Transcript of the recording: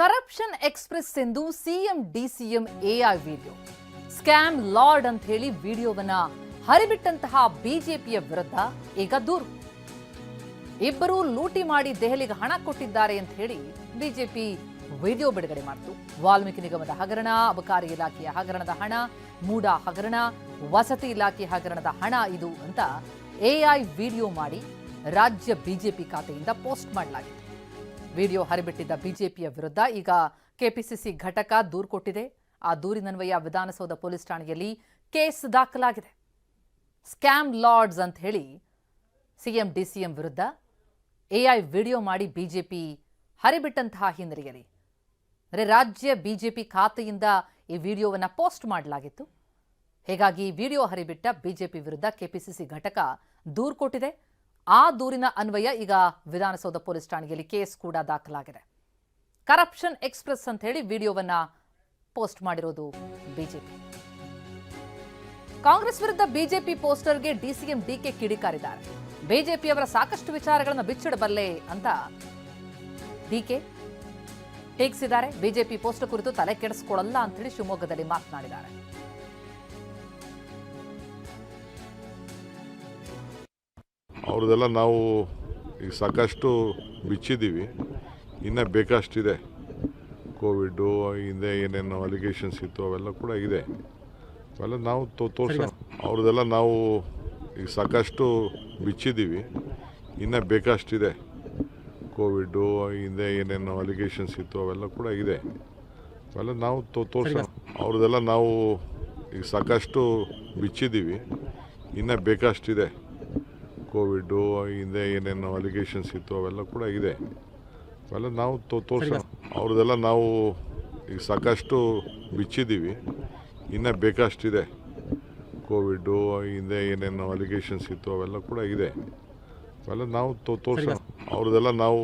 Corruption express ಎಂದು CM, DCM, AI video. Scam lord ಅಂತ ಹೇಳಿ ವಿಡಿಯೋವನ್ನ ಹರಿಬಿಟ್ಟಂತಹ ಬಿಜೆಪಿಯ ವಿರುದ್ಧ ಈಗ ದೂರು. ಇಬ್ಬರು ಲೂಟಿ ಮಾಡಿ ದೆಹಲಿಗೆ ಹಣ ಕೊಟ್ಟಿದ್ದಾರೆ ಅಂತ ಹೇಳಿ ಬಿಜೆಪಿ ವಿಡಿಯೋ ಬಿಡುಗಡೆ ಮಾಡಿತು. ವಾಲ್ಮೀಕಿ ನಿಗಮದ ಹಗರಣ, ಅಬಕಾರಿ ಇಲಾಖೆಯ ಹಗರಣದ ಹಣ, ಮೂಡ ಹಗರಣ, ವಸತಿ ಇಲಾಖೆ ಹಗರಣದ ಹಣ ಇದು ಅಂತ ಎಐ ವಿಡಿಯೋ ಮಾಡಿ ರಾಜ್ಯ ಬಿಜೆಪಿ ಖಾತೆಯಿಂದ ಪೋಸ್ಟ್ ಮಾಡಲಾಗಿದೆ ವಿಡಿಯೋ ಹರಿಬಿಟ್ಟಿದ್ದ ಬಿಜೆಪಿಯ ವಿರುದ್ಧ ಈಗ ಕೆಪಿಸಿಸಿ ಘಟಕ ದೂರು ಕೊಟ್ಟಿದೆ. ಆ ದೂರಿನನ್ವಯ ವಿಧಾನಸೌಧ ಪೊಲೀಸ್ ಠಾಣೆಯಲ್ಲಿ ಕೇಸ್ ದಾಖಲಾಗಿದೆ. ಸ್ಕ್ಯಾಮ್ ಲಾರ್ಡ್ಸ್ ಅಂತ ಹೇಳಿ ಸಿಎಂ, ಡಿಸಿಎಂ ವಿರುದ್ಧ ಎಐ ವಿಡಿಯೋ ಮಾಡಿ ಬಿಜೆಪಿ ಹರಿಬಿಟ್ಟಂತಹ ಹಿನ್ನೆಲೆಯಲ್ಲಿ. ಅಂದರೆ ರಾಜ್ಯ ಬಿಜೆಪಿ ಖಾತೆಯಿಂದ ಈ ವಿಡಿಯೋವನ್ನು ಪೋಸ್ಟ್ ಮಾಡಲಾಗಿತ್ತು. ಹೀಗಾಗಿ ವಿಡಿಯೋ ಹರಿಬಿಟ್ಟ ಬಿಜೆಪಿ ವಿರುದ್ಧ ಕೆಪಿಸಿಸಿ ಘಟಕ ದೂರು ಕೊಟ್ಟಿದೆ. ಆ ದೂರಿನ ಅನ್ವಯ ಈಗ ವಿಧಾನಸೌಧ ಪೊಲೀಸ್ ಠಾಣೆಯಲ್ಲಿ ಕೇಸ್ ಕೂಡ ದಾಖಲಾಗಿದೆ. ಕರಪ್ಷನ್ ಎಕ್ಸ್ಪ್ರೆಸ್ ಅಂತ ಹೇಳಿ ವಿಡಿಯೋವನ್ನ ಪೋಸ್ಟ್ ಮಾಡಿರೋದು ಬಿಜೆಪಿ. ಕಾಂಗ್ರೆಸ್ ವಿರುದ್ಧ ಬಿಜೆಪಿ ಪೋಸ್ಟರ್ಗೆ ಡಿಸಿಎಂ ಡಿಕೆ ಕಿಡಿಕಾರಿದ್ದಾರೆ. ಬಿಜೆಪಿಯವರ ಸಾಕಷ್ಟು ವಿಚಾರಗಳನ್ನು ಬಿಚ್ಚಿಡಬಲ್ಲೆ ಅಂತ ಡಿಕೆ ಟೀಕಿಸಿದ್ದಾರೆ. ಬಿಜೆಪಿ ಪೋಸ್ಟರ್ ಕುರಿತು ತಲೆ ಕೆಡಿಸಿಕೊಳ್ಳಲ್ಲ ಅಂತ ಹೇಳಿ ಶಿವಮೊಗ್ಗದಲ್ಲಿ ಮಾತನಾಡಿದ್ದಾರೆ. ಅವ್ರದ್ದೆಲ್ಲ ನಾವು ಈಗ ಸಾಕಷ್ಟು ಬಿಚ್ಚಿದ್ದೀವಿ. ಇನ್ನೂ ಬೇಕಷ್ಟಿದೆ. ಕೋವಿಡ್ಡು ಹಿಂದೆ ಏನೇನು ಅಲಿಗೇಷನ್ಸ್ ಇತ್ತು ಅವೆಲ್ಲ ಕೂಡ ಇದೆ. ಅವೆಲ್ಲ ನಾವು ತೋ ತೋರ್ಸೋಣ. ಅವ್ರದ್ದೆಲ್ಲ ನಾವು ಈಗ ಸಾಕಷ್ಟು ಬಿಚ್ಚಿದ್ದೀವಿ. ಇನ್ನೂ ಬೇಕಷ್ಟಿದೆ. ಕೋವಿಡ್ಡು ಹಿಂದೆ ಏನೇನು ಅಲಿಗೇಷನ್ಸ್ ಇತ್ತು ಅವೆಲ್ಲ ಕೂಡ ಇದೆ. ಅವೆಲ್ಲ ನಾವು ತೋ ತೋರ್ಸೋಣ. ಅವ್ರದ್ದೆಲ್ಲ ನಾವು ಈಗ ಸಾಕಷ್ಟು ಬಿಚ್ಚಿದ್ದೀವಿ. ಇನ್ನೂ ಬೇಕಷ್ಟಿದೆ. ಕೋವಿಡ್ಡು ಹಿಂದೆ ಏನೇನು ಅಲಿಗೇಷನ್ಸ್ ಇತ್ತು ಅವೆಲ್ಲ ಕೂಡ ಇದೆ. ಅವೆಲ್ಲ ನಾವು ತೋ ತೋರ್ಸೋಣ. ಅವ್ರದ್ದೆಲ್ಲ ನಾವು ಈಗ ಸಾಕಷ್ಟು ಬಿಚ್ಚಿದ್ದೀವಿ. ಇನ್ನೂ ಬೇಕಷ್ಟಿದೆ. ಕೋವಿಡ್ಡು ಹಿಂದೆ ಏನೇನು ಅಲಿಗೇಷನ್ಸ್ ಇತ್ತು ಅವೆಲ್ಲ ಕೂಡ ಇದೆ. ಅವೆಲ್ಲ ನಾವು ತೋ ತೋರ್ಸೋಣ. ಅವ್ರದ್ದೆಲ್ಲ ನಾವು